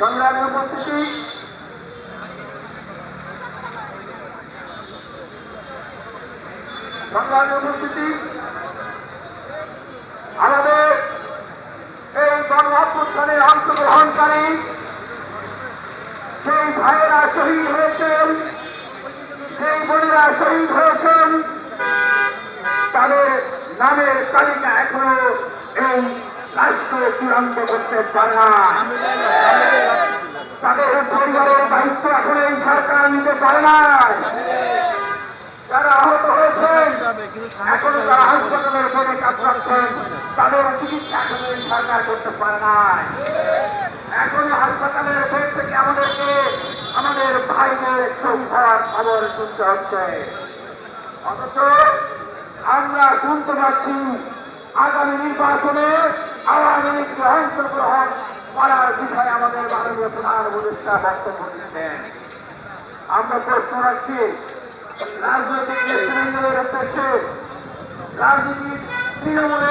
সংগ্রামী উপস্থিতি। সংগ্রামী উপস্থিতি। আমাদের এই গণঅভ্যুত্থানে অংশগ্রহণকারী সেই ভাইয়েরা শহীদ হয়েছেন সেই বোনেরা শহীদ হয়েছেন, তাদের নামের তালিকা এখনও এই রাষ্ট্র চূড়ান্ত করতে পারে না। পারে না যারা আহত হয়েছেন, এখনও তারা হাসপাতালের বেডে কাতরাচ্ছেন তাদের চিকিৎসা এখন সরকার করতে পারে না এখনও হাসপাতালের বেড থেকে আমাদেরকে, আমাদের ভাইদের হওয়ার খবর শুনতে হচ্ছে। অথচ আমরা শুনতে পাচ্ছি, আগামী নির্বাচনে আওয়ামী লীগকে অংশগ্রহণ করার বিষয়ে আমাদের মাননীয় প্রধান উপদেষ্টা বক্তব্য দিচ্ছেন আমরা প্রশ্ন রাখছি রাজনৈতিক নেতৃবৃন্দের উদ্দেশ্যে রাজনীতির তৃণমূলের